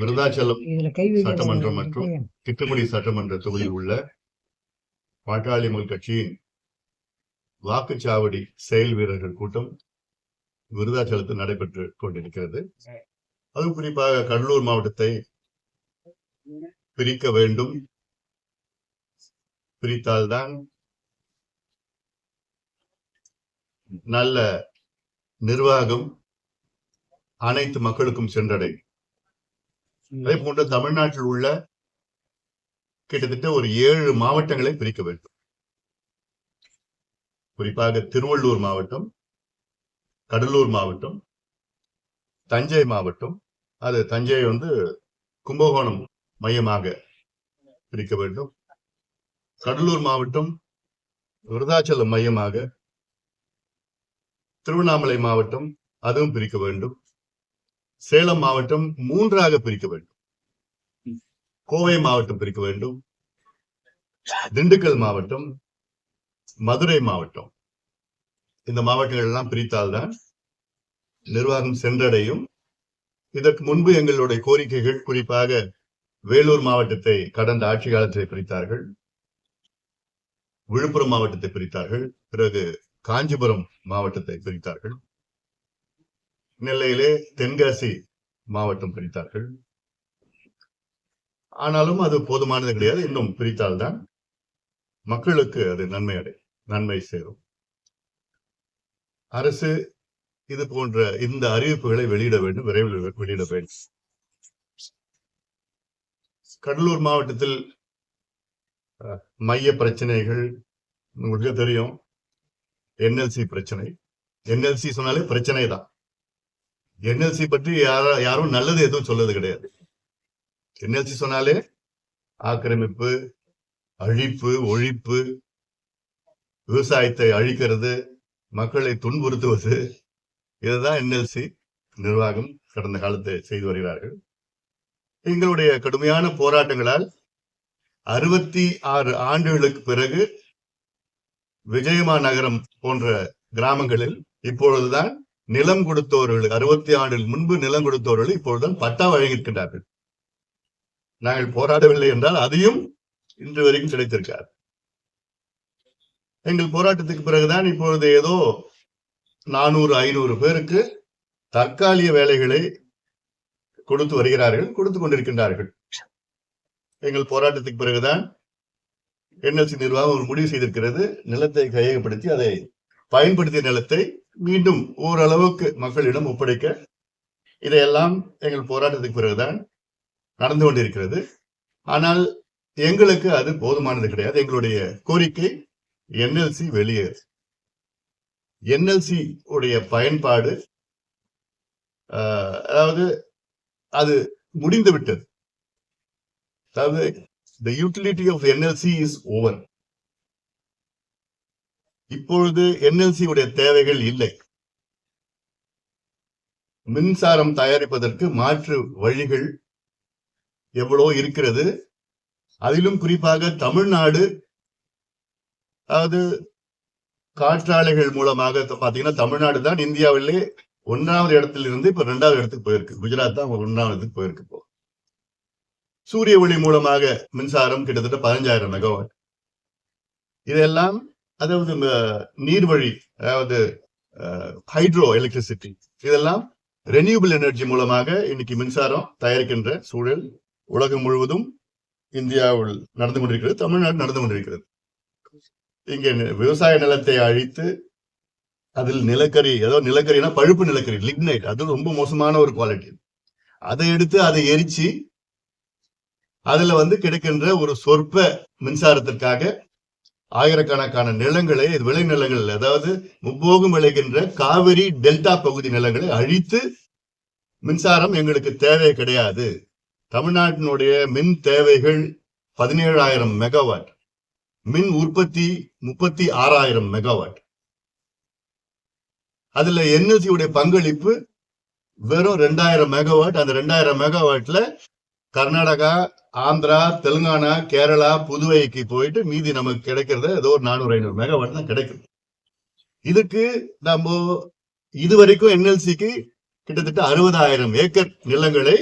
விருதாச்சலம் சட்டமன்றம் மற்றும் திட்டக்குடி சட்டமன்ற தொகுதியில் உள்ள பாட்டாளி மக்கள் கட்சியின் வாக்குச்சாவடி செயல் வீரர்கள் கூட்டம் விருதாச்சலத்தில் நடைபெற்று கொண்டிருக்கிறது. அது குறிப்பாக கடலூர் மாவட்டத்தை பிரிக்க வேண்டும். பிரித்தால்தான் நல்ல நிர்வாகம் அனைத்து மக்களுக்கும் சென்றடையும். அதே போன்று தமிழ்நாட்டில் உள்ள கிட்டத்தட்ட ஒரு ஏழு மாவட்டங்களை பிரிக்க வேண்டும். குறிப்பாக திருவள்ளூர் மாவட்டம் கடலூர் மாவட்டம் தஞ்சை மாவட்டம். அது தஞ்சை வந்து கும்பகோணம் மையமாக பிரிக்க வேண்டும். கடலூர் மாவட்டம் விருதாச்சலம் மையமாக திருவண்ணாமலை மாவட்டம் அதுவும் பிரிக்க வேண்டும். சேலம் மாவட்டம் மூன்றாக பிரிக்க வேண்டும். கோவை மாவட்டம் பிரிக்க வேண்டும். திண்டுக்கல் மாவட்டம் மதுரை மாவட்டம். இந்த மாவட்டங்கள் எல்லாம் பிரித்தால்தான் நிர்வாகம் சென்றடையும். இதற்கு முன்பு எங்களுடைய கோரிக்கைகள் குறிப்பாக வேலூர் மாவட்டத்தை கடந்த ஆட்சி காலத்தை பிரித்தார்கள். விழுப்புரம் மாவட்டத்தை பிரித்தார்கள். பிறகு காஞ்சிபுரம் மாவட்டத்தை பிரித்தார்கள். நெல்லையிலே தென்காசி மாவட்டம் பிரித்தார்கள். ஆனாலும் அது போதுமானது கிடையாது. இன்னும் பிரித்தால்தான் மக்களுக்கு அது நன்மை அடை நன்மை சேரும். அரசு இது போன்ற இந்த அறிவிப்புகளை வெளியிட வேண்டும் விரைவில் வெளியிட வேண்டும். கடலூர் மாவட்டத்தில் மைய பிரச்சனைகள் உங்களுக்கு தெரியும். என்எல்சி பிரச்சனை. என்எல்சி சொன்னாலே பிரச்சனை தான் என்எல்சி பற்றி யாரா யாரும் நல்லது எதுவும் சொல்லது கிடையாது. என்எல்சி சொன்னாலே ஆக்கிரமிப்பு அழிப்பு ஒழிப்பு விவசாயத்தை அழிக்கிறது மக்களை துன்புறுத்துவது இதுதான் என்எல்சி நிர்வாகம் கடந்த காலத்தை செய்து வருகிறார்கள். எங்களுடைய கடுமையான போராட்டங்களால் அறுபத்தி ஆறு ஆண்டுகளுக்கு பிறகு விஜயமா நகரம் போன்ற கிராமங்களில் இப்பொழுதுதான் நிலம் கொடுத்தவர்கள் அறுபத்தி ஆண்டில் முன்பு நிலம் கொடுத்தவர்கள் இப்பொழுதுதான் பட்டா வழங்கியிருக்கின்றார்கள். நாங்கள் போராடவில்லை என்றால் அதையும் இன்று வரைக்கும் கிடைத்திருக்கார் எங்கள் போராட்டத்துக்கு பிறகுதான் இப்பொழுது ஏதோ நானூறு ஐநூறு பேருக்கு தற்காலிக வேலைகளை கொடுத்து வருகிறார்கள் கொடுத்து கொண்டிருக்கின்றார்கள். எங்கள் போராட்டத்துக்கு பிறகுதான் என்எல்சி நிர்வாகம் ஒரு முடிவு செய்திருக்கிறது நிலத்தை கையகப்படுத்தி அதை பயன்படுத்திய நிலத்தை மீண்டும் ஓரளவுக்கு மக்களிடம் ஒப்படைக்க இதையெல்லாம் எங்கள் போராட்டத்துக்கு பிறகுதான் நடந்து கொண்டிருக்கிறது. ஆனால் எங்களுக்கு அது போதுமானது கிடையாது. எங்களுடைய கோரிக்கை என்எல்சி வெளியேறு. என்எல்சி உடைய பயன்பாடு அதாவது அது முடிந்து விட்டது அதாவது the utility of NLC is over இப்பொழுது என்எல்சி உடைய தேவைகள் இல்லை. மின்சாரம் தயாரிப்பதற்கு மாற்று வழிகள் எவ்வளோ இருக்கிறது? அதிலும் குறிப்பாக தமிழ்நாடு அதாவது காற்றாலைகள் மூலமாக பாத்தீங்கன்னா தமிழ்நாடு தான் இந்தியாவிலே ஒன்றாவது இடத்துல இருந்து இப்ப ரெண்டாவது இடத்துக்கு போயிருக்கு. குஜராத் தான் ஒன்றாவது இடத்துக்கு போயிருக்கு இப்போ. சூரிய ஒளி மூலமாக மின்சாரம் கிட்டத்தட்ட பதினஞ்சாயிரம் மெகாவாட். இதெல்லாம் அதாவது இந்த நீர்வழி அதாவது ஹைட்ரோ எலக்ட்ரிசிட்டி இதெல்லாம் ரெனியூபிள் எனர்ஜி மூலமாக இன்னைக்கு மின்சாரம் தயாரிக்கின்ற சூழல் உலகம் முழுவதும் இந்தியாவில் நடந்து கொண்டிருக்கிறது தமிழ்நாடு நடந்து கொண்டிருக்கிறது. இங்கே விவசாய நிலத்தை அழித்து அதில் நிலக்கரி ஏதோ நிலக்கரினா பழுப்பு நிலக்கரி லிக்னைட் அது ரொம்ப மோசமான ஒரு குவாலிட்டி அதை எடுத்து அதை எரிச்சு அதுல வந்து கிடைக்கின்ற ஒரு சொற்ப மின்சாரத்திற்காக ஆயிரக்கணக்கான நிலங்களை இது விளை நிலங்கள் அதாவது முப்போகம் விளைகின்ற காவிரி டெல்டா பகுதி நிலங்களை அழித்து மின்சாரம் எங்களுக்கு தேவை கிடையாது. தமிழ்நாட்டினுடைய மின் தேவைகள் பதினேழாயிரம் மெகாவாட். மின் உற்பத்தி முப்பத்தி ஆறாயிரம் மெகாவாட். அதுல என்எல்சியுடைய பங்களிப்பு வெறும் ரெண்டாயிரம் மெகாவாட். அந்த ரெண்டாயிரம் மெகாவாட்ல கர்நாடகா ஆந்திரா தெலுங்கானா கேரளா புதுவைக்கு போயிட்டு மீதி நமக்கு கிடைக்கிறது ஏதோ ஒரு நானூறு ஐநூறு மெகாவாட் தான் கிடைக்குது. இதுக்கு நம்ம இதுவரைக்கும் என்எல்சிக்கு கிட்டத்தட்ட அறுபதாயிரம் ஏக்கர் நிலங்களை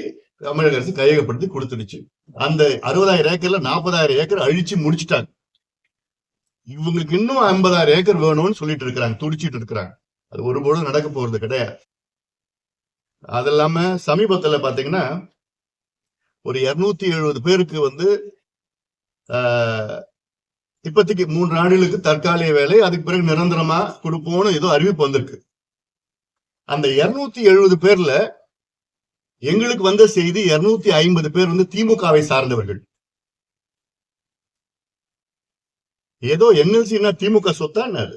தமிழக அரசு கையகப்படுத்தி கொடுத்துடுச்சு. அந்த அறுபதாயிரம் ஏக்கர்ல நாற்பதாயிரம் ஏக்கர் அழிச்சு முடிச்சிட்டாங்க. இவங்களுக்கு இன்னும் ஐம்பதாயிரம் ஏக்கர் வேணும்னு சொல்லிட்டு இருக்கிறாங்க துடிச்சிட்டு இருக்கிறாங்க. அது ஒருபோதும் நடக்க போறது கிடையாது. அது இல்லாம சமீபத்துல பாத்தீங்கன்னா ஒரு இருநூத்தி எழுபது பேருக்கு வந்து ஆஹ், மூன்று ஆண்டுகளுக்கு தற்காலிக வேலை அதுக்கு பிறகு நிரந்தரமா கொடுப்போம்னு ஏதோ அறிவிப்பு வந்திருக்கு. அந்த இருநூத்தி எழுபது பேர்ல எங்களுக்கு வந்த செய்தி இருநூத்தி ஐம்பது பேர் வந்து திமுகவை சார்ந்தவர்கள். ஏதோ என்எல்சின்னா திமுக சொத்தா அது?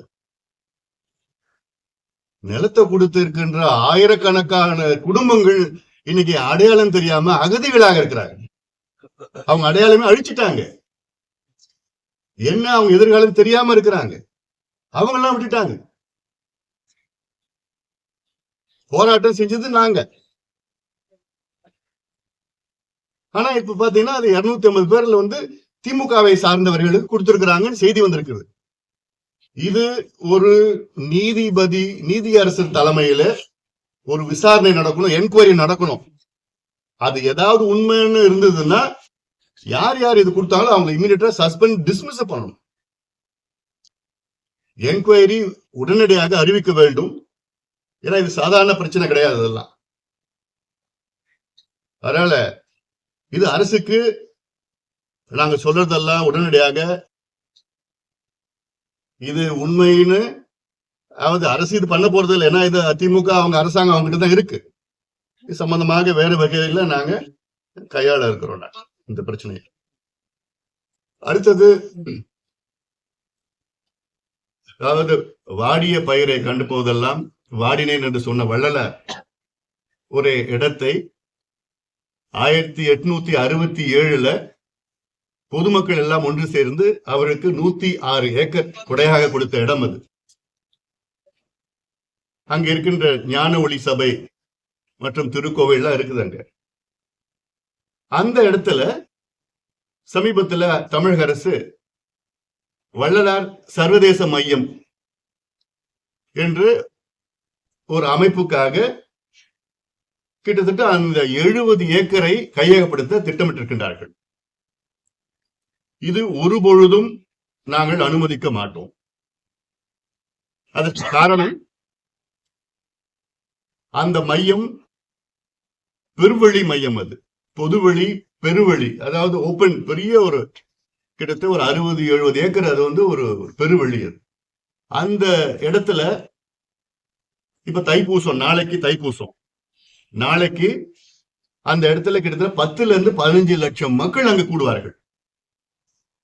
நிலத்தை கொடுத்து இருக்கின்ற ஆயிரக்கணக்கான குடும்பங்கள் இன்னைக்கு அடையாளம் தெரியாம அகதிகளாக இருக்கிறாங்க. அவங்க அடையாளமே அழிச்சிட்டாங்க. என்ன அவங்க எதிர்காலம் தெரியாம இருக்கிறாங்க? அவங்க எல்லாம் விட்டுட்டாங்க. போராட்டம் செஞ்சது நாங்க. ஆனா இப்ப பாத்தீங்கன்னா அது இருநூத்தி ஐம்பது பேர்ல வந்து திமுகவை சார்ந்தவர்களுக்கு கொடுத்திருக்கிறாங்கன்னு செய்தி வந்திருக்குது. இது ஒரு நீதிபதி நீதியரசர் தலைமையில ஒரு விசாரணை நடக்கணும் என்கொயரி நடக்கணும். அது ஏதாவது உண்மைன்னு இருந்ததுன்னா யார் யார் இது கொடுத்தாலும் அவங்க இமீடியட்டா சஸ்பெண்ட் டிஸ்மிஸ் பண்ணணும். என்கொயரி உடனடியாக அறிவிக்க வேண்டும். ஏன்னா இது சாதாரண பிரச்சனை கிடையாது அதெல்லாம். அதனால இது அரசுக்கு நாங்க சொல்றதெல்லாம் உடனடியாக இது உண்மைன்னு அதாவது அரசு இது பண்ண போறது இல்லை. ஏன்னா இது திமுக அவங்க அரசாங்கம் அவங்க தான் இருக்கு. இது சம்பந்தமாக வேறு வகையில நாங்க கையாள இருக்கிறோம் இந்த பிரச்சனையை. அடுத்தது அதாவது வாடிய பயிரை கண்டு போதெல்லாம் வாடினேன் என்று சொன்ன வள்ளலார் ஒரு இடத்தை ஆயிரத்தி எட்நூத்தி அறுபத்தி ஏழுல பொதுமக்கள் எல்லாம் ஒன்று சேர்ந்து அவருக்கு நூத்தி ஆறு ஏக்கர் கொடையாக கொடுத்த இடம் அது. அங்க இருக்கின்ற ஞான ஒளி சபை மற்றும் திருக்கோவில்லாம் இருக்குது அங்க. அந்த இடத்துல சமீபத்துல தமிழக அரசு வள்ளலார் சர்வதேச மையம் என்று ஒரு அமைப்புக்காக கிட்டத்தட்ட அந்த எழுபது ஏக்கரை கையகப்படுத்த திட்டமிட்டிருக்கின்றார்கள். இது ஒரு பொழுதும் நாங்கள் அனுமதிக்க மாட்டோம். அதற்கு காரணம் அந்த மையம் பெருவழி மையம் அது. பொதுவழி பெருவழி. அதாவது ஓப்பன் பெரிய ஒரு கிட்டத்தட்ட ஒரு அறுபது எழுபது ஏக்கர் அது வந்து ஒரு பெருவழி அது. அந்த இடத்துல இப்ப தைப்பூசம் நாளைக்கு தைப்பூசம். நாளைக்கு அந்த இடத்துல கிட்டத்தட்ட பத்துல இருந்து பதினஞ்சு லட்சம் மக்கள் அங்க கூடுவார்கள்.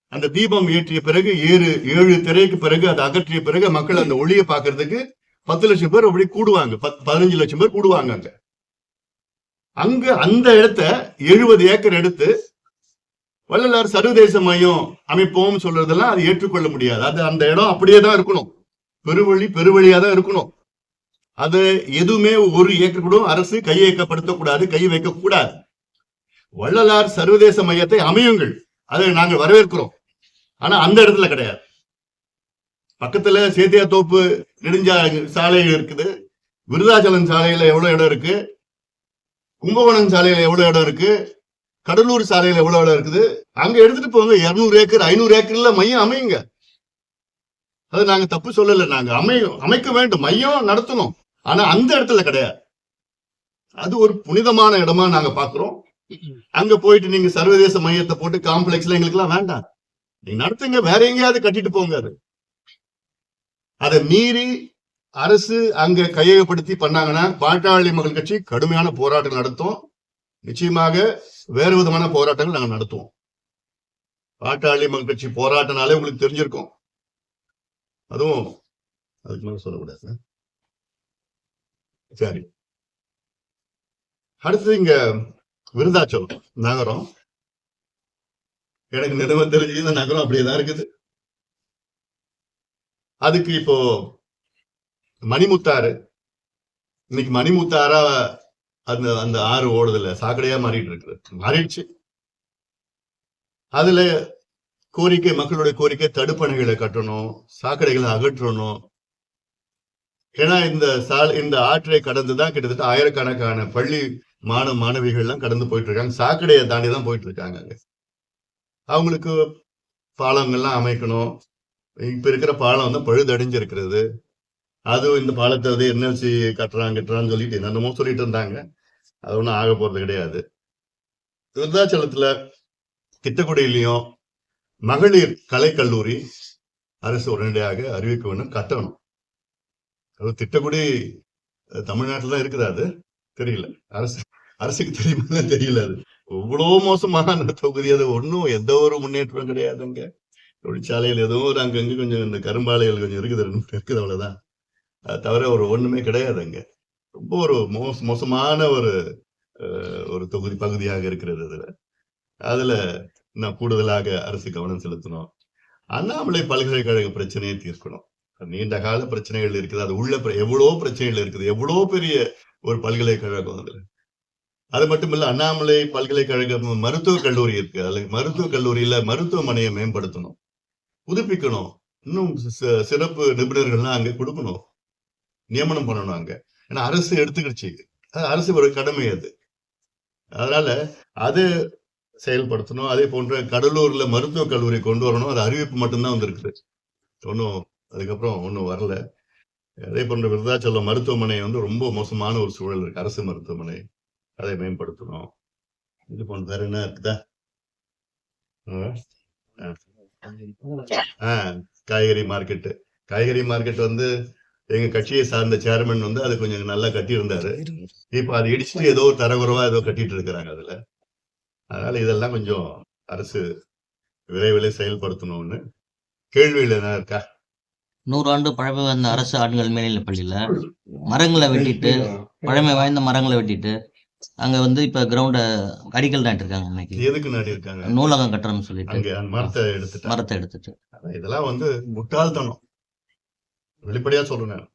அந்த தீபம் ஏற்றிய பிறகு ஏழு ஏழு திரைக்கு பிறகு அதை அகற்றிய பிறகு மக்கள் அந்த ஒளியை பார்க்கறதுக்கு பத்து லட்சம் பேர் அப்படி கூடுவாங்க. பத்- பதினஞ்சு லட்சம் பேர் கூடுவாங்க அங்க. அங்க அந்த இடத்த எழுபது ஏக்கர் எடுத்து வள்ளலார் சர்வதேச மையம் அமைப்போம் சொல்றதெல்லாம் அது ஏற்றுக்கொள்ள முடியாது. அது அந்த இடம் அப்படியே தான் இருக்கணும். பெருவழி பெருவழியா தான் இருக்கணும். அது எதுவுமே ஒரு ஏக்கர் கூட அரசு கையகப்படுத்தக்கூடாது கை வைக்க கூடாது. வள்ளலார் சர்வதேச மையத்தை அமையுங்கள். அதை நாங்கள் வரவேற்கிறோம். ஆனா அந்த இடத்துல கிடையாது. பக்கத்துல சேத்தியா தோப்பு நெடுஞ்சா சாலை இருக்குது. விருதாச்சலம் சாலையில எவ்வளவு இடம் இருக்கு? கும்பகோணம் சாலையில எவ்வளவு இடம் இருக்கு? கடலூர் சாலையில எவ்வளவு இடம் இருக்குது? அங்க எடுத்துட்டு போங்க. இருநூறு ஏக்கர் ஐநூறு ஏக்கர்ல மையம் அமையுங்க. அது நாங்க தப்பு சொல்லல. நாங்க அமையும் அமைக்க வேண்டும். மையம் நடத்தணும். ஆனா அந்த இடத்துல கிடையாது. அது ஒரு புனிதமான இடமா நாங்க பாக்குறோம். அங்க போயிட்டு நீங்க சர்வதேச மையத்தை போட்டு காம்ப்ளெக்ஸ்ல எங்களுக்கு எல்லாம் வேண்டாம். நீங்க நடத்துங்க. வேற எங்கேயாவது கட்டிட்டு போங்க அது. அதை மீறி அரசு அங்க கையகப்படுத்தி பண்ணாங்கன்னா பாட்டாளி மக்கள் கட்சி கடுமையான போராட்டம் நடத்தும். நிச்சயமாக வேறு விதமான போராட்டங்கள் நாங்கள் நடத்துவோம். பாட்டாளி மக்கள் கட்சி போராட்டம்னாலே உங்களுக்கு தெரிஞ்சிருக்கும். அதுவும் அதுக்கு மேலே சொல்லக்கூடாது. சரி. அடுத்து இங்க விருதாச்சலம் நகரம். எனக்கு நினைவு தெரிஞ்சு இந்த நகரம் அப்படியேதான் இருக்குது. அதுக்கு இப்போ மணிமுத்தாறு. இன்னைக்கு மணிமுத்தாரா அந்த அந்த ஆறு ஓடுதுல சாக்கடையா மாறிட்டு இருக்குது. மாறிடுச்சு. அதுல கோரிக்கை மக்களுடைய கோரிக்கை தடுப்பணைகளை கட்டணும் சாக்கடைகளை அகற்றணும். ஏன்னா இந்த சால் இந்த ஆற்றை கடந்துதான் கிட்டத்தட்ட ஆயிரக்கணக்கான பள்ளி மாணவ மாணவிகள்லாம் கடந்து போயிட்டு இருக்காங்க சாக்கடையை தாண்டி தான் போயிட்டு இருக்காங்க அங்க அவங்களுக்கு பாலங்கள்லாம் அமைக்கணும். இப்ப இருக்கிற பாலம் வந்து பழுதடைஞ்சு இருக்கிறது அதுவும் இந்த பாலத்தை வந்து என்எல்சி கட்டுறாங்க கட்டுறான்னு சொல்லிட்டு என்னென்னமோ சொல்லிட்டு இருந்தாங்க. அது ஒன்றும் ஆக போறது கிடையாது. விருத்தாச்சலத்துல திட்டக்குடியிலையும் மகளிர் கலைக்கல்லூரி அரசு உடனடியாக அறிவிக்க வேண்டும் கட்டணும். அது திட்டக்குடி தமிழ்நாட்டில் தமிழ்நாட்டுல தான் இருக்குது அது. தெரியல. அரசு அரசுக்கு தெரியுமா தெரியல அது. எவ்வளோ மோசமான தொகுதி அது. ஒன்றும் எந்த ஒரு முன்னேற்றம் கிடையாதுங்க தொழிற்சாலையில் ஏதோ ஒரு அங்கங்க கொஞ்சம் இந்த கரும்பாலைகள் கொஞ்சம் இருக்குது ரெண்டு இருக்குது அவ்வளவுதான். அது தவிர ஒரு ஒண்ணுமே கிடையாது அங்க. ரொம்ப ஒரு மோச மோசமான ஒரு அஹ், ஒரு தொகுதி பகுதியாக இருக்கிறது அதுல. அதுல நான் கூடுதலாக அரசு கவனம் செலுத்தணும். அண்ணாமலை பல்கலைக்கழக பிரச்சனையை தீர்க்கணும். நீண்ட கால பிரச்சனைகள் இருக்குது. அது உள்ள எவ்வளோ எவ்வளவோ பிரச்சனைகள் இருக்குது. எவ்வளோ பெரிய ஒரு பல்கலைக்கழகம் அதுல. அது மட்டும் இல்ல அண்ணாமலை பல்கலைக்கழகம் மருத்துவக் கல்லூரி இருக்கு. அதுல மருத்துவக் கல்லூரியில மருத்துவமனையை மேம்படுத்தணும். புதுப்பிக்கணும். இன்னும் சிறப்பு நிபுணர்கள்லாம் அங்கே கொடுக்கணும். நியமனம் பண்ணணும் அங்கே. ஏன்னா அரசு எடுத்துக்கிடுச்சு அது அரசு ஒரு கடமை அது. அதனால அது செயல்படுத்தணும். அதே போன்ற கடலூர்ல மருத்துவக் கல்லூரி கொண்டு வரணும். அது அறிவிப்பு மட்டும்தான் வந்திருக்குது. ஒன்றும் அதுக்கப்புறம் ஒன்றும் வரல. அதே போன்ற விருதாச்சலம் மருத்துவமனை வந்து ரொம்ப மோசமான ஒரு சூழல் இருக்கு. அரசு மருத்துவமனை. அதை மேம்படுத்தணும். இது போன்ற வேற என்ன இருக்குதா? ஆ, காய்கறி மார்க்கெட் காய்கறி மார்க்கெட் வந்து எங்க கட்சியை சார்ந்த சேர்மன் வந்து அது கொஞ்சம் நல்லா கட்டியிருந்தாரு. இப்ப அதை இடிச்சுட்டு ஏதோ ஒரு தரகுறவா ஏதோ கட்டிட்டு இருக்கிறாங்க அதுல. அதனால இதெல்லாம் கொஞ்சம் அரசு விரைவில் செயல்படுத்தணும்னு கேள்வியில் என்ன இருக்கா? நூறாண்டு பழமை வாய்ந்த அரசு ஆண்கள் மேல்நிலைப் பள்ளியில மரங்களை வெட்டிட்டு பழமை வாய்ந்த மரங்களை வெட்டிட்டு அங்க வந்து இப்ப கிரவுண்ட அடிக்கல் நாட்டிருக்காங்க இன்னைக்கு. எதுக்கு நாடி இருக்காங்க? நூலகம் கட்டுறோம்னு சொல்லிட்டு. மரத்தை எடுத்துட்டாங்க மரத்தை எடுத்துட்டு. இதெல்லாம் வந்து முட்டாள்தனம். வெளிப்படையா சொல்றேன்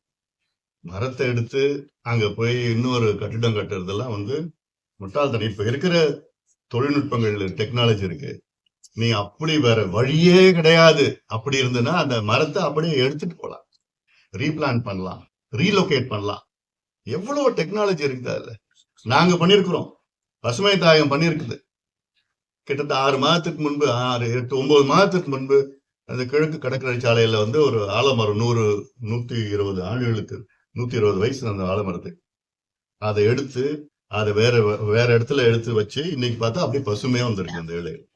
மரத்தை எடுத்து அங்க போய் இன்னொரு கட்டிடம் கட்டுறதெல்லாம் வந்து முட்டாள்தனம். இப்ப இருக்கிற தொழில்நுட்பங்கள் டெக்னாலஜி இருக்கு. நீ அப்படி வேற வழியே கிடையாது. அப்படி இருந்ததுன்னா அந்த மரத்தை அப்படியே எடுத்துட்டு போலாம். ரீபிளான் பண்ணலாம். ரீலோகேட் பண்ணலாம். எவ்வளவு டெக்னாலஜி இருக்குது அதுல? நாங்க பண்ணிருக்கிறோம். பசுமை தாயம் பண்ணிருக்குது. கிட்டத்தட்ட ஆறு மாதத்துக்கு முன்பு ஆறு எட்டு ஒன்பது மாதத்துக்கு முன்பு அந்த கிழக்கு கடற்கரை சாலையில வந்து ஒரு ஆலமரம் நூறு நூத்தி இருபது ஆண்டுகளுக்கு நூத்தி இருபது வயசு அந்த ஆலமரத்துக்கு அதை எடுத்து அதை வேற வேற இடத்துல எடுத்து வச்சு இன்னைக்கு பார்த்தா அப்படியே பசுமையா வந்திருக்கு அந்த இலைகள்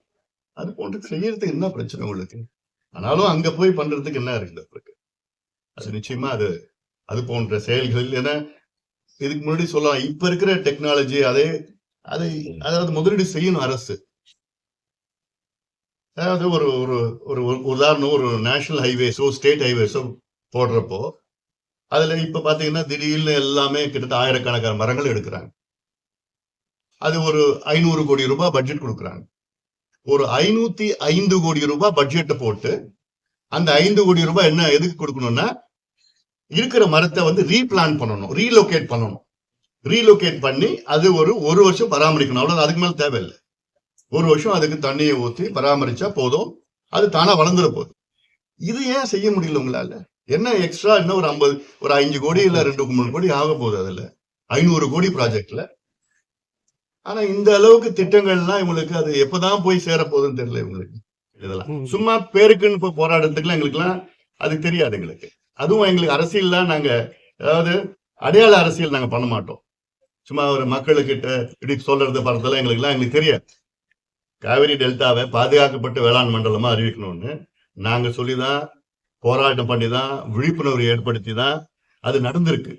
அது போன்று செய்யறதுக்கு என்ன பிரச்சனை உங்களுக்கு? ஆனாலும் அங்க போய் பண்றதுக்கு என்ன இருக்குது இருக்கு? அது நிச்சயமா அது அது போன்ற செயல்கள் ஏன்னா இதுக்கு முன்னாடி சொல்லலாம் இப்ப இருக்கிற டெக்னாலஜி அதே அதை அதாவது முதலீடு செய்யணும் அரசு. அதாவது ஒரு ஒரு ஒரு உதாரணம் ஒரு நேஷனல் ஹைவேஸோ ஸ்டேட் ஹைவேஸோ போடுறப்போ அதுல இப்ப பாத்தீங்கன்னா திடீர்னு எல்லாமே கிட்டத்தட்ட ஆயிரக்கணக்கான மரங்கள் எடுக்கிறாங்க. அது ஒரு ஐநூறு கோடி ரூபாய் பட்ஜெட் கொடுக்குறாங்க. ஒரு ஐநூத்தி ஐந்து கோடி ரூபாய் பட்ஜெட்டை போட்டு அந்த ஐந்து கோடி ரூபாய் என்ன எதுக்கு கொடுக்கணும்னா இருக்கிற மரத்தை வந்து ரீபிளான் பண்ணணும் ரீலோகேட் பண்ணணும். ரீலோகேட் பண்ணி அது ஒரு ஒரு வருஷம் பராமரிக்கணும். அவ்வளவு அதுக்கு மேல தேவையில்லை. ஒரு வருஷம் அதுக்கு தண்ணியை ஊத்தி பராமரிச்சா போதும். அது தானா வளர்ந்துட போகுது இது ஏன் செய்ய முடியல உங்களால? என்ன எக்ஸ்ட்ரா இன்னும் ஒரு ஐம்பது ஒரு அஞ்சு கோடி இல்ல ரெண்டு மூணு கோடி ஆக போகுது அதுல. ஐநூறு கோடி ப்ராஜெக்ட்ல ஆனா இந்த அளவுக்கு திட்டங்கள்லாம் இவங்களுக்கு அது எப்பதான் போய் சேர போகுதுன்னு தெரியல இவங்களுக்கு. இதெல்லாம். சும்மா பேருக்குன்னு போராடுறதுக்குலாம் எங்களுக்குலாம் அது தெரியாது எங்களுக்கு. அதுவும் எங்களுக்கு அரசியல்லாம் நாங்க. அதாவது அடையாள அரசியல் நாங்க பண்ண மாட்டோம். சும்மா ஒரு மக்களுக்கிட்ட இப்படி சொல்றது பண்றதெல்லாம் எங்களுக்குலாம் எங்களுக்கு தெரியாது. காவிரி டெல்டாவை பாதுகாக்கப்பட்ட வேளாண் மண்டலமா அறிவிக்கணும்னு நாங்க சொல்லிதான் போராட்டம் பண்ணி தான் விழிப்புணர்வு ஏற்படுத்தி தான் அது நடந்திருக்கு.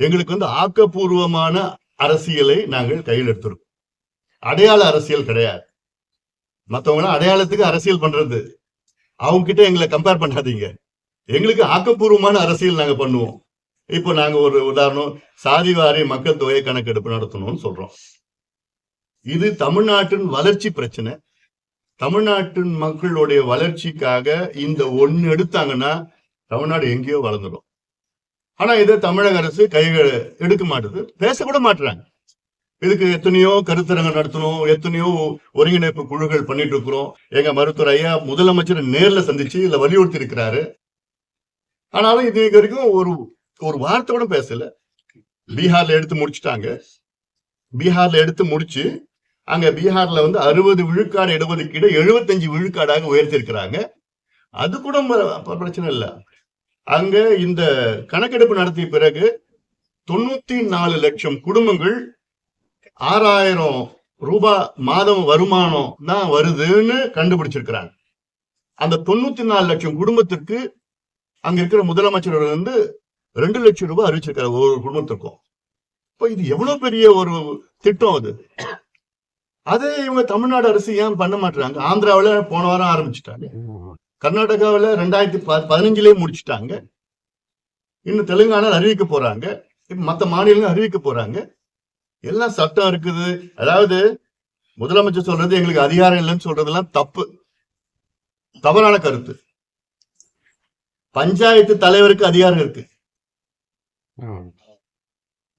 எங்களுக்கு வந்து ஆக்கப்பூர்வமான அரசியலை நாங்கள் கையில் எடுத்திருக்கோம். அடையாள அரசியல் கிடையாது. மற்றவங்களாம் அடையாளத்துக்கு அரசியல் பண்றது. அவங்க கிட்ட எங்களை கம்பேர் பண்ணாதீங்க. எங்களுக்கு ஆக்கப்பூர்வமான அரசியல் நாங்க பண்ணுவோம். இப்போ நாங்க ஒரு உதாரணம் சாதிவாரி மக்கள் தொகை கணக்கெடுப்பு நடத்தணும்னு சொல்றோம். இது தமிழ்நாட்டின் வளர்ச்சி பிரச்சனை. தமிழ்நாட்டின் மக்களுடைய வளர்ச்சிக்காக இந்த ஒண்ணு எடுத்தாங்கன்னா தமிழ்நாடு எங்கேயோ வளர்ந்துடும். ஆனா இதை தமிழக அரசு கைகள் எடுக்க மாட்டுது. பேசக்கூட மாட்டுறாங்க. இதுக்கு எத்தனையோ கருத்தரங்கம் நடத்தணும் எத்தனையோ ஒருங்கிணைப்பு குழுக்கள் பண்ணிட்டு இருக்கிறோம். எங்க மருத்துவர் ஐயா முதலமைச்சர் நேர்ல சந்திச்சு இதுல வலியுறுத்தி இருக்கிறாரு. ஆனாலும் இது வரைக்கும் ஒரு ஒரு வார்த்தை கூட பேசல. பீகார்ல எடுத்து முடிச்சுட்டாங்க. பீகார்ல எடுத்து முடிச்சு அங்க பீகார்ல வந்து அறுபது விழுக்காடு இடஒதுக்கீடு எழுபத்தஞ்சு விழுக்காடாக உயர்த்திருக்கிறாங்க. அது கூட பிரச்சனை இல்லை. அங்க இந்த கணக்கெடுப்பு நடத்திய பிறகு தொண்ணூத்தி நாலு லட்சம் குடும்பங்கள் ஆறாயிரம் ரூபாய் மாதம் வருமானம் தான் வருதுன்னு கண்டுபிடிச்சிருக்கிறாங்க. அந்த தொண்ணூத்தி நாலு லட்சம் குடும்பத்திற்கு அங்க இருக்கிற முதலமைச்சர் வந்து ரெண்டு லட்சம் ரூபாய் அறிவிச்சிருக்காரு ஒவ்வொரு குடும்பத்திற்கும். இப்ப இது எவ்வளவு பெரிய ஒரு திட்டம் அது? அதே இவங்க தமிழ்நாடு அரசு ஏன் பண்ண மாட்டாங்க ஆந்திராவுல போன வாரம் ஆரம்பிச்சுட்டாங்க. கர்நாடகாவில ரெண்டாயிரத்தி ப- பதினஞ்சுலயே முடிச்சிட்டாங்க. இன்னும் தெலுங்கானா அறிவிக்க போறாங்க. மத்த மாநிலங்களும் அறிவிக்க போறாங்க. எல்லாம் சட்டம் இருக்குது. அதாவது முதலமைச்சர் சொல்றது எங்களுக்கு அதிகாரம் இல்லைன்னு சொல்றதெல்லாம் தப்பு. தவறான கருத்து. பஞ்சாயத்து தலைவருக்கு அதிகாரம் இருக்கு.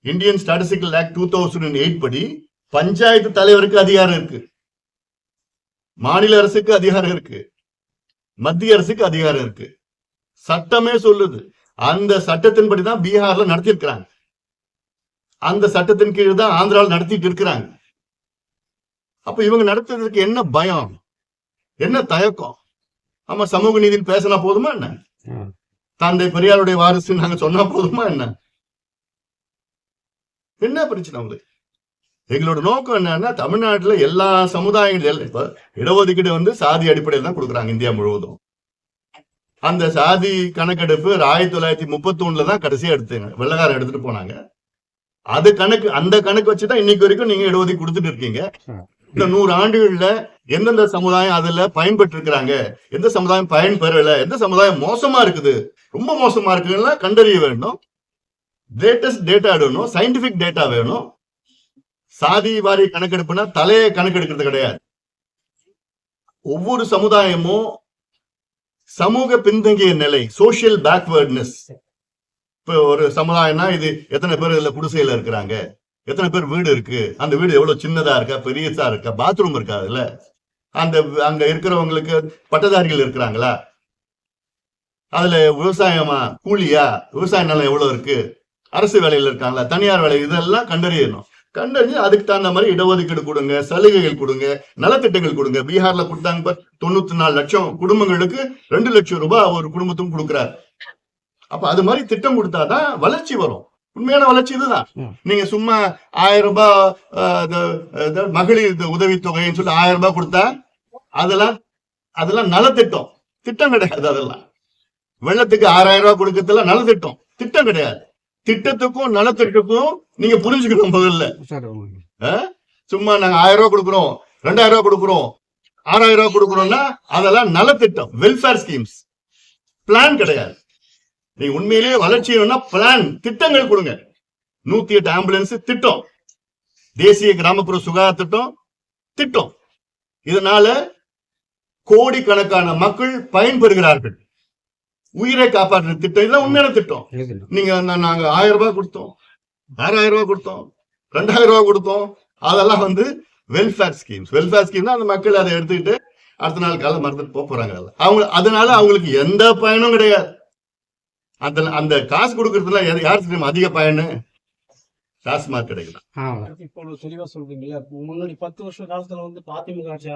Indian statistical act two thousand eight படி பஞ்சாயத்து தலைவருக்கு அதிகாரம் இருக்கு. மாநில அரசுக்கு அதிகாரம் இருக்கு. மத்திய அரசுக்கு அதிகாரம் இருக்கு. சட்டமே சொல்லுது. அந்த சட்டத்தின்படி தான் பீகார்ல நடத்தியிருக்கிறாங்க. அந்த சட்டத்தின் கீழ் தான் ஆந்திராவில் நடத்திட்டு இருக்கிறாங்க. அப்ப இவங்க நடத்துறதுக்கு என்ன பயம்? என்ன தயக்கம்? ஆமா சமூக நீதியில் பேசினா போதுமா என்ன? தந்தை பெரியாருடைய வாரிசு நாங்க சொன்னா போதுமா என்ன? என்ன பிரச்சனை உங்களுக்கு எங்களோட நோக்கம் என்னன்னா தமிழ்நாட்டுல எல்லா சமுதாயங்கள் இப்ப இடஒதுக்கீடு வந்து சாதி அடிப்படையில் தான் கொடுக்குறாங்க இந்தியா முழுவதும். அந்த சாதி கணக்கெடுப்பு ஆயிரத்தி தொள்ளாயிரத்தி முப்பத்தி ஒண்ணுல தான் கடைசியா எடுத்துங்க. வெள்ளக்காரன் எடுத்துட்டு போனாங்க. அது கணக்கு அந்த கணக்கு வச்சுதான் இன்னைக்கு வரைக்கும் நீங்க இடஒதுக்கீடு கொடுத்துட்டு இருக்கீங்க. இந்த நூறு ஆண்டுகள்ல எந்தெந்த சமுதாயம் அதுல பயன்பெற்று இருக்கிறாங்க எந்த சமுதாயம் பயன் பெறல? எந்த சமுதாயம் மோசமா இருக்குது? ரொம்ப மோசமா இருக்குன்னா கண்டறிய வேண்டும். லேட்டஸ்ட் டேட்டா வேணும். சயின்டிபிக் டேட்டா வேணும். சாதி வாரி கணக்கெடுப்புனா தலையை கணக்கெடுக்கிறது கிடையாது. ஒவ்வொரு சமுதாயமும் சமூக பின்தங்கிய நிலை சோசியல் பேக்வேர்ட்னஸ் இப்ப ஒரு சமுதாயம்னா இது எத்தனை பேர் இதுல குடிசையில இருக்கிறாங்க? எத்தனை பேர் வீடு இருக்கு? அந்த வீடு எவ்வளவு சின்னதா இருக்கா? பெரியசா இருக்கா? பாத்ரூம் இருக்கா அதுல? அந்த அங்க இருக்கிறவங்களுக்கு பட்டதாரிகள் இருக்கிறாங்களா? அதுல விவசாயமா? கூலியா? விவசாய நிலம் எவ்வளவு இருக்கு? அரசு வேலையில இருக்காங்களா? தனியார் வேலை இதெல்லாம் கண்டறியணும். கண்டறிஞ்சு அதுக்கு தகுந்த மாதிரி இடஒதுக்கீடு கொடுங்க சலுகைகள் கொடுங்க நலத்திட்டங்கள் கொடுங்க. பீகார்ல கொடுத்தாங்க தொண்ணூத்தி நாலு லட்சம் குடும்பங்களுக்கு ரெண்டு லட்சம் ரூபாய் ஒரு குடும்பத்துக்கும் கொடுக்குறாரு. அப்ப அது மாதிரி திட்டம் கொடுத்தாதான் வளர்ச்சி வரும். உண்மையான வளர்ச்சி இதுதான். நீங்க சும்மா ஆயிரம் ரூபாய் மகளிர் உதவித்தொகைன்னு சொல்லி ஆயிரம் ரூபாய் கொடுத்தா அதெல்லாம் அதெல்லாம் நலத்திட்டம். திட்டம் கிடையாது அதெல்லாம். வெள்ளத்துக்கு ஆறாயிரம் ரூபாய் கொடுக்கறதுல நலத்திட்டம். திட்டம் கிடையாது. திட்டத்துக்கும் நலத்திட்டத்துக்கும் நீங்க புரிஞ்சுக்கணும் முதல்ல. சும்மா நாங்க ஆயிரம் ரூபாய் கொடுக்குறோம் ரெண்டாயிரம் ரூபாய் கொடுக்குறோம் ஆறாயிரம் ரூபாய் கொடுக்குறோம்னா அதெல்லாம் நலத்திட்டம். வெல்ஃபேர் ஸ்கீம்ஸ் பிளான் கிடையாது. நீங்க உண்மையிலேயே வளர்ச்சி பிளான் திட்டங்கள் கொடுங்க. நூத்தி எட்டு ஆம்புலன்ஸ் திட்டம். தேசிய கிராமப்புற சுகாதார திட்டம் திட்டம். இதனால கோடிக்கணக்கான மக்கள் பயன்பெறுகிறார்கள். உயிரை காப்பாற்றுற திட்டம் இதெல்லாம் உண்மையான திட்டம். நீங்க நா- நாங்க ஆயிரம் ரூபாய் கொடுத்தோம் ஆறாயிரம் ரூபாய் கொடுத்தோம் ரெண்டாயிரம் ரூபாய் கொடுத்தோம். அதெல்லாம் வந்து வெல்ஃபேர் ஸ்கீம்ஸ் வெல்ஃபேர் ஸ்கீம்னா அந்த மக்கள் அதை எடுத்துக்கிட்டு அடுத்த நாள் காலம் மறந்துட்டு போக போறாங்க. அவங்க அதனால அவங்களுக்கு எந்த பயனும் கிடையாது. அந்த அந்த காசு கொடுக்கறதுல யாருக்கு தெரியுமா? அதிக பயனு? டாஸ்மாக் கிடைக்கலாம் இப்போ தெளிவா சொல்றீங்கல்ல முன்னாடி பத்து வருஷ காலத்துல வந்து அதிமுக ஆட்சி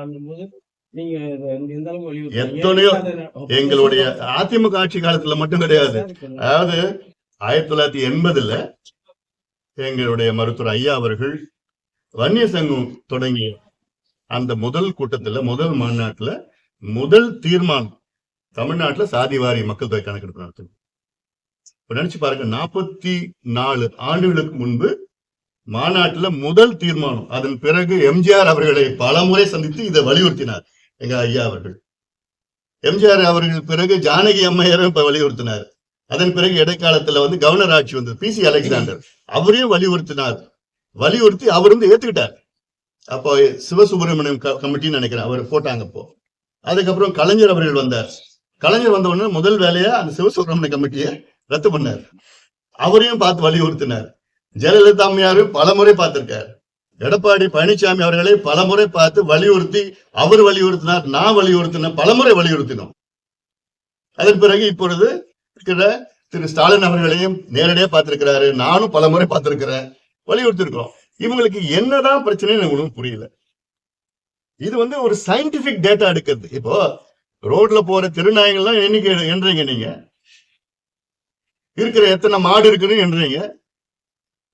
அளவுக்கு வலியுறுத்துறீங்க? எத்தனையோ எங்களுடைய அதிமுக ஆட்சி காலத்துல மட்டும் கிடையாது. அதாவது ஆயிரத்தி தொள்ளாயிரத்தி எண்பதுல எங்களுடைய மருத்துவர் ஐயா அவர்கள் வன்னிய சங்கம் தொடங்கிய அந்த முதல் கூட்டத்துல முதல் மாநாட்டுல முதல் தீர்மானம் தமிழ்நாட்டுல சாதிவாரி மக்கள் தொகை கணக்கெடுப்பு நடத்தணும். நினைச்சு பாருங்க நாற்பத்தி நாலு ஆண்டுகளுக்கு முன்பு மாநாட்டுல முதல் தீர்மானம் அதன் பிறகு எம்ஜிஆர் அவர்களை பலமுறை சந்தித்து இதை வலியுறுத்தினார். எங்க ஐயா அவர்கள். எம்ஜிஆர் அவர்கள் பிறகு ஜானகி அம்மையாரும் இப்ப வலியுறுத்தினார். அதன் பிறகு இடைக்காலத்துல வந்து கவர்னர் ஆட்சி வந்தது பி சி அலெக்சாண்டர். அவரையும் வலியுறுத்தினார். வலியுறுத்தி அவர் வந்து ஏத்துக்கிட்டார். அப்போ சிவசுப்பிரமணியம் கமிட்டின்னு நினைக்கிறேன் அவர் போட்டாங்க இப்போ. அதுக்கப்புறம் கலைஞர் அவர்கள் வந்தார். கலைஞர் வந்த உடனே முதல் வேலையா அந்த சிவசுப்பிரமணிய கமிட்டியை ரத்து பண்ணார். அவரையும் பார்த்து வலியுறுத்தினார். ஜெயலலிதா அம்மையாரும் பலமுறை பார்த்திருக்கார். எடப்பாடி பழனிசாமி அவர்களை பலமுறை பார்த்து வலியுறுத்தி அவர் வலியுறுத்தினார் நான் வலியுறுத்தினேன் பலமுறை வலியுறுத்தினோம். அதன் பிறகு இப்பொழுது இருக்கிற திரு ஸ்டாலின் அவர்களையும் நேரடியாக பார்த்திருக்கிறாரு நானும் பல முறை பார்த்திருக்கிறேன் வலியுறுத்திருக்கிறோம் இவங்களுக்கு என்னதான் பிரச்சனைன்னு எனக்கு புரியல. இது வந்து ஒரு சயின்டிபிக் டேட்டா எடுக்கிறது. இப்போ ரோட்ல போற திருநாயங்கள்லாம் எண்ணிக்கை என்றீங்க நீங்க? இருக்கிற எத்தனை மாடு இருக்குன்னு என்றீங்க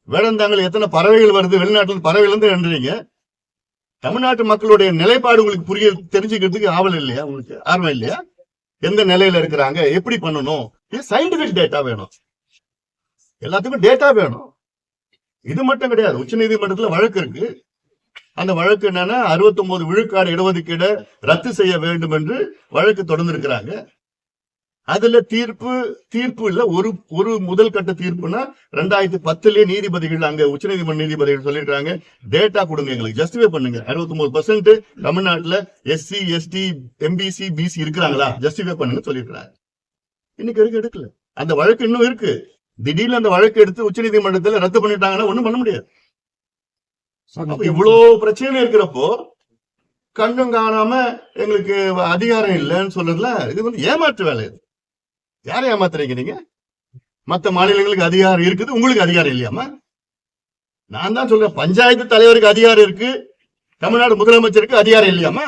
வேடந்தாங்கல் எத்தனை பறவைகள் வருது? வெளிநாட்டுல பறவைகள் இருந்து என்றீங்க தமிழ்நாட்டு மக்களுடைய நிலைப்பாடு உங்களுக்கு புரிய தெரிஞ்சுக்கிறதுக்கு ஆவல் இல்லையா? உங்களுக்கு ஆர்வம் இல்லையா? எந்த நிலையில இருக்கிறாங்க? எப்படி பண்ணணும்? இது சயின்டிபிக் டேட்டா வேணும். எல்லாத்துக்கும் டேட்டா வேணும். இது மட்டும் கிடையாது. உச்ச நீதிமன்றத்துல வழக்கு இருக்கு. அந்த வழக்கு என்னன்னா 69 விழுக்காடு இடஒதுக்கீடை ரத்து செய்ய வேண்டும் என்று வழக்கு தொடர்ந்திருக்கிறாங்க. அதுல தீர்ப்பு தீர்ப்பு இல்ல ஒரு ஒரு முதல் கட்ட தீர்ப்புனா ரெண்டாயிரத்தி பத்துலயே நீதிபதிகள் அங்க உச்சநீதிமன்ற நீதிபதிகள் சொல்லிருக்காங்க. டேட்டா கொடுங்க எங்களுக்கு ஜஸ்டிஃபை பண்ணுங்க. 69% பர்சன்ட் தமிழ்நாட்டுல எஸ்சி எஸ்டி எம்பிசி பிசி இருக்கிறாங்களா? ஜஸ்டிஃபை பண்ணுங்க சொல்லிருக்காங்க இன்னைக்கு வரைக்கும் எடுக்கல. அந்த வழக்கு இன்னும் இருக்கு. திடீர்னு அந்த வழக்கு எடுத்து உச்சநீதிமன்றத்துல ரத்து பண்ணிட்டாங்கன்னா ஒண்ணும் பண்ண முடியாது. இவ்வளவு பிரச்சனை இருக்கிறப்போ கண்ணும் காணாம எங்களுக்கு அதிகாரம் இல்லைன்னு சொல்றதுல இது வந்து ஏமாற்று வேலை இது. யாரை ஏமாத்துறீங்க நீங்க? மத்த மாநிலங்களுக்கு அதிகாரம் இருக்குது உங்களுக்கு அதிகாரம் இல்லையாமா நான் தான் சொல்றேன் பஞ்சாயத்து தலைவருக்கு அதிகாரம் இருக்கு தமிழ்நாடு முதலமைச்சருக்கு அதிகாரம் இல்லையாமா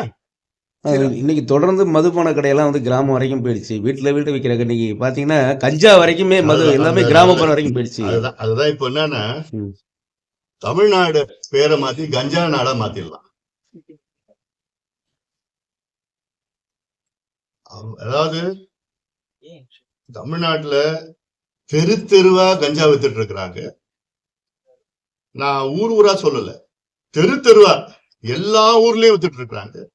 இன்னைக்கு தொடர்ந்து மதுபான கடையெல்லாம் வந்து கிராமம் வரைக்கும் போயிடுச்சு. வீட்டுல வீட்டு விற்கிறாங்க இன்னைக்கு பாத்தீங்கன்னா கஞ்சா வரைக்குமே மது எல்லாமே கிராமப்புறம் வரைக்கும் போயிடுச்சு. அதுதான் அதுதான் இப்ப என்னன்னா. தமிழ்நாடு பேரை மாத்தி கஞ்சா நாடா மாத்திடலாம். அதாவது தமிழ்நாட்டுல தெரு தெருவா கஞ்சா வித்துட்டு இருக்கிறாங்க. நான் ஊர் ஊரா சொல்லல. தெரு தெருவா எல்லா ஊர்லயும் வித்துட்டு இருக்கிறாங்க.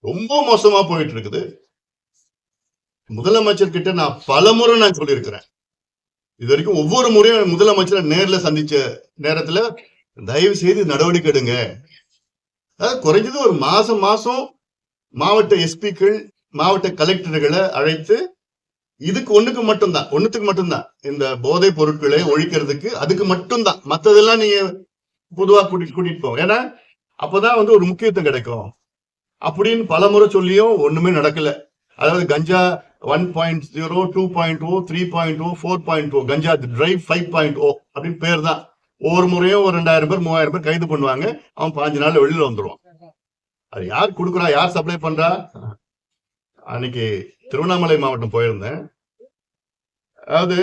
ரொம்ப மோசமா போயிட்டு இருக்குது. முதலமைச்சர் கிட்ட நான் பல முறை நான் சொல்லியிருக்கிறேன். இது வரைக்கும் ஒவ்வொரு முறையும் முதலமைச்சரை நேர்ல சந்திச்ச நேரத்துல தயவு செய்து நடவடிக்கை எடுங்க. அதாவது குறைஞ்சது ஒரு மாசம் மாசம் மாவட்ட எஸ்பிக்கள் மாவட்ட கலெக்டர்களை அழைத்து இதுக்கு ஒண்ணுக்கு மட்டும்தான் ஒண்ணுத்துக்கு மட்டும்தான். இந்த போதை பொருட்களை ஒழிக்கிறதுக்கு அதுக்கு மட்டும்தான். மத்ததெல்லாம் நீங்க பொதுவா கூட்டிட்டு கூட்டிட்டு போவோம் ஏன்னா அப்பதான் வந்து ஒரு முக்கியத்துவம் கிடைக்கும். அப்படின்னு பலமுறை சொல்லியும் ஒண்ணுமே நடக்கல. அதாவது கஞ்சா one point zero two point O three point O four point O கஞ்சா டிரைவ் ஃபைவ் பாயிண்ட் ஓ அப்படின்னு பேர் தான். ஒவ்வொரு முறையும் ஒரு ரெண்டாயிரம் பேர் மூவாயிரம் பேர் கைது பண்ணுவாங்க. அவன் பாஞ்சு நாள் வெளியில வந்துடுவான் அது யார் கொடுக்குறா யார் சப்ளை பண்றா? அன்னைக்கு திருவண்ணாமலை மாவட்டம் போயிருந்தேன். அதாவது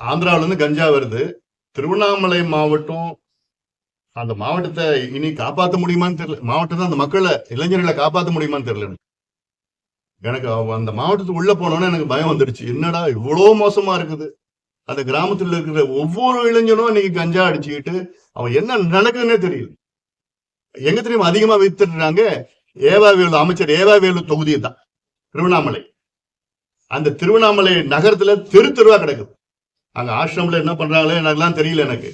ஆந்திராவுல இருந்து கஞ்சா வருது. திருவண்ணாமலை மாவட்டம் அந்த மாவட்டத்தை இனி காப்பாத்த முடியுமான்னு தெரியல. மாவட்டத்தை அந்த மக்களை இளைஞர்களை காப்பாத்த முடியுமான்னு தெரியல எனக்கு. எனக்கு அந்த மாவட்டத்துக்கு உள்ள போனோன்னே எனக்கு பயம் வந்துடுச்சு என்னடா இவ்வளோ மோசமா இருக்குது. அந்த கிராமத்துல இருக்கிற ஒவ்வொரு இளைஞனும் இன்னைக்கு கஞ்சா அடிச்சுக்கிட்டு அவன் என்ன நடக்குதுன்னே தெரியல. எங்க தெரியுமா அதிகமா வித்துடுறாங்க ஏவாவேலு அமைச்சர் ஏவாவேலு தொகுதி தான் திருவண்ணாமலை. அந்த திருவண்ணாமலை நகரத்துல தெரு தெருவா கிடக்குது. அங்க ஆசிரமில் என்ன பண்றாங்களே எனக்குலாம் தெரியல எனக்கு.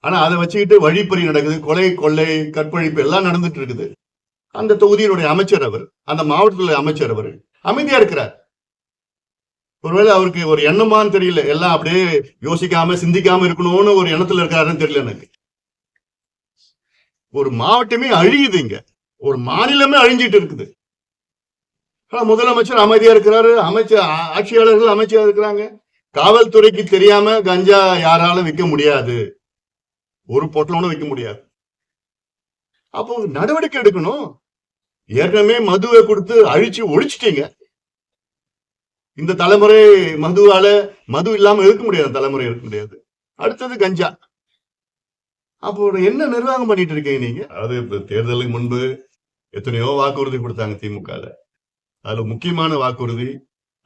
ஆனா அதை வச்சுக்கிட்டு வழிப்பறி நடக்குது கொலை கொள்ளை கற்பழிப்பு எல்லாம் நடந்துட்டு இருக்குது. அந்த தொகுதியினுடைய அமைச்சர் அவர் அந்த மாவட்டத்தில் அமைச்சர் அவர் அமைதியா இருக்கிறார். ஒருவேளை அவருக்கு ஒரு எண்ணமான்னு தெரியல எல்லாம் அப்படியே யோசிக்காம சிந்திக்காம இருக்கணும்னு ஒரு எண்ணத்துல இருக்காருன்னு தெரியல எனக்கு. ஒரு மாவட்டமே அழியுது இங்க. ஒரு மாநிலமே அழிஞ்சிட்டு இருக்குது. முதலமைச்சர் அமைதியா இருக்கிறாரு அமைச்சர் ஆட்சியாளர்கள் அமைச்சரா இருக்கிறாங்க. காவல்துறைக்கு தெரியாம கஞ்சா யாராலும் விற்க முடியாது. ஒரு பொட்டலோட விற்க முடியாது. அப்போ நடவடிக்கை எடுக்கணும். ஏற்கனவே மதுவை கொடுத்து அழிச்சு ஒழிச்சிட்டீங்க. இந்த தலைமுறை மதுவால மது இல்லாம இருக்க முடியாது தலைமுறை இருக்க முடியாது. அடுத்தது கஞ்சா. அப்போ என்ன நிர்வாகம் பண்ணிட்டு இருக்கீங்க நீங்க? அதாவது இப்ப தேர்தலுக்கு முன்பு எத்தனையோ வாக்குறுதி கொடுத்தாங்க திமுக அதுல முக்கியமான வாக்குறுதி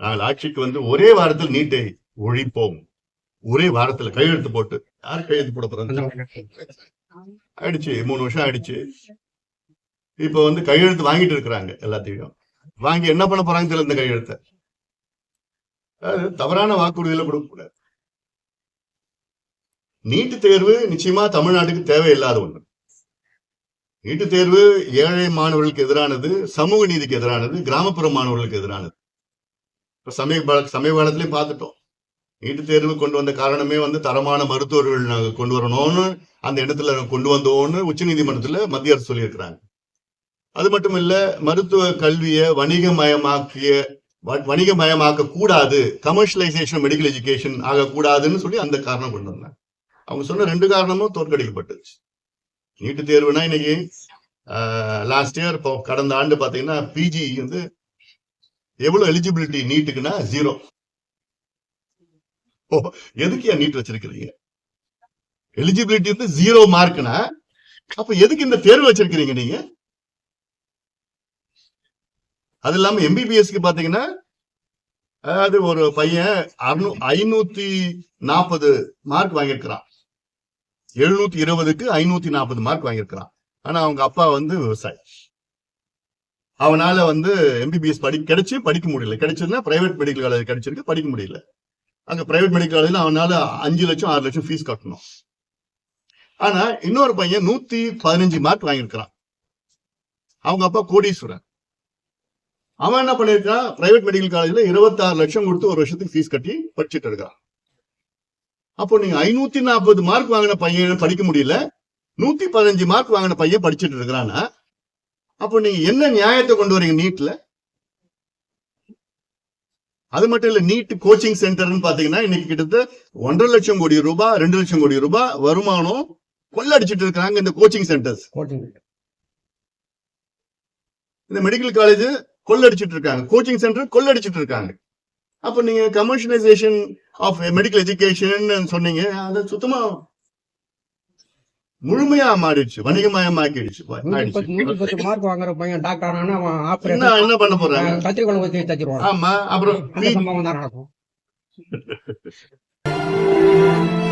நாங்கள் ஆட்சிக்கு வந்து ஒரே வாரத்தில் நீட்டை ஒழிப்போம். ஒரே வாரத்துல கையெழுத்து போட்டு யார் கையெழுத்து போட போறாங்க? ஆயிடுச்சு மூணு வருஷம் ஆயிடுச்சு. இப்ப வந்து கையெழுத்து வாங்கிட்டு இருக்கிறாங்க எல்லாத்தையும். வாங்கி என்ன பண்ண போறாங்க தெரியல இந்த கையெழுத்தை. தவறான வாக்குறுதியில கொடுக்க கூடாது நீட்டு தேர்வு நிச்சயமா தமிழ்நாட்டுக்கு தேவையில்லாத ஒன்று நீட்டு தேர்வு ஏழை மாணவர்களுக்கு எதிரானது சமூக நீதிக்கு எதிரானது கிராமப்புற மாணவர்களுக்கு எதிரானது. இப்ப சமீப சமீப காலத்திலயும் பார்த்துட்டோம். நீட்டு தேர்வு கொண்டு வந்த காரணமே வந்து தரமான மருத்துவர்கள் நாங்கள் கொண்டு வரணும்னு அந்த இடத்துல கொண்டு வந்தோம்னு உச்சநீதிமன்றத்துல மத்திய அரசு சொல்லியிருக்கிறாங்க. அது மட்டும் இல்ல மருத்துவ கல்வியை வணிகமயமாக்கிய வ- வணிகமயமாக்க கூடாது கமர்ஷியலைசேஷன் மெடிக்கல் எஜுகேஷன் ஆகக்கூடாதுன்னு சொல்லி அந்த காரணம் கொண்டு வந்தாங்க. அவங்க சொன்ன ரெண்டு காரணமும் தோற்கடிக்கப்பட்டுச்சு. நீட்டு தேர்வுனா இன்னைக்கு லாஸ்ட் இயர் இப்போ கடந்த ஆண்டு பார்த்தீங்கன்னா பிஜி வந்து எவ்வளவு எலிஜிபிலிட்டி நீட்டுக்குன்னா ஜீரோ ஓ எதுக்கு ஏன் நீட் வச்சிருக்கிறீங்க? எலிஜிபிலிட்டி வந்து ஜீரோ மார்க்னா அப்ப எதுக்கு இந்த தேர்வு வச்சிருக்கிறீங்க நீங்க? அது இல்லாம எம்பிபிஎஸ்க்கு பாத்தீங்கன்னா அதாவது ஒரு பையன் ஐநூத்தி நாற்பது மார்க் வாங்கியிருக்கிறான். எழுநூத்தி இருபதுக்கு ஐநூத்தி நாற்பது மார்க் வாங்கியிருக்கிறான். ஆனா அவங்க அப்பா வந்து விவசாயி. அவனால வந்து எம்பிபிஎஸ் படி கிடைச்சு படிக்க முடியல. கிடைச்சதுன்னா பிரைவேட் மெடிக்கல் காலேஜ் கிடைச்சிருக்கு படிக்க முடியல. அங்க பிரைவேட் மெடிக்கல் காலேஜ்ல அவனால அஞ்சு லட்சம் ஆறு லட்சம் ஃபீஸ் கட்டணும். ஆனா இன்னொரு பையன் நூத்தி பதினஞ்சு மார்க் வாங்கியிருக்கிறான். அவங்க அப்பா கோடீஸ்வரன். அவன் என்ன பண்ணிருக்கான் பிரைவேட் மெடிக்கல் காலேஜ்ல இருபத்தாறு லட்சம் கொடுத்து ஒரு வருஷத்துக்கு ஃபீஸ் கட்டி படிச்சுட்டு இருக்கான் அப்போ நீங்க ஐநூத்தி நாற்பது மார்க் வாங்கின பையன் படிக்க முடியல? நூத்தி பதினஞ்சு மார்க் வாங்கின பையன் படிச்சுட்டு இருக்கிறான்னா அப்போ நீங்க என்ன நியாயத்தை கொண்டு வரீங்க நீட்ல அது மட்டும் இல்ல நீட் கோச்சிங் சென்டர்னு பாத்தீங்கன்னா இன்னைக்கு கிட்டத்தட்ட ஒன்றரை லட்சம் கோடி ரூபாய் ரெண்டு லட்சம் கோடி ரூபாய் வருமானம் கொள்ளடிச்சிட்டு இருக்காங்க இந்த கோச்சிங் சென்டர்ஸ் இந்த மெடிக்கல் காலேஜ் கொள்ளடிச்சிட்டு இருக்காங்க. கோச்சிங் சென்டர் கொள்ளடிச்சிட்டு இருக்காங்க. அப்ப நீங்க கமர்ஷியலைசேஷன் ஆஃப் மெடிக்கல் எஜுகேஷன் சொன்னீங்க அது சுத்தமா முழுமையா மாறிடுச்சு வணிகமயமாக்கிடுச்சு மார்க் வாங்குற பையன் டாக்டர் ஆனா அவன் என்ன பண்ண போறாங்க? கத்திரிக்கோளம் வச்சு தச்சிருவான். ஆமா அப்புறம் சம்பவம் தான் நடக்கும்.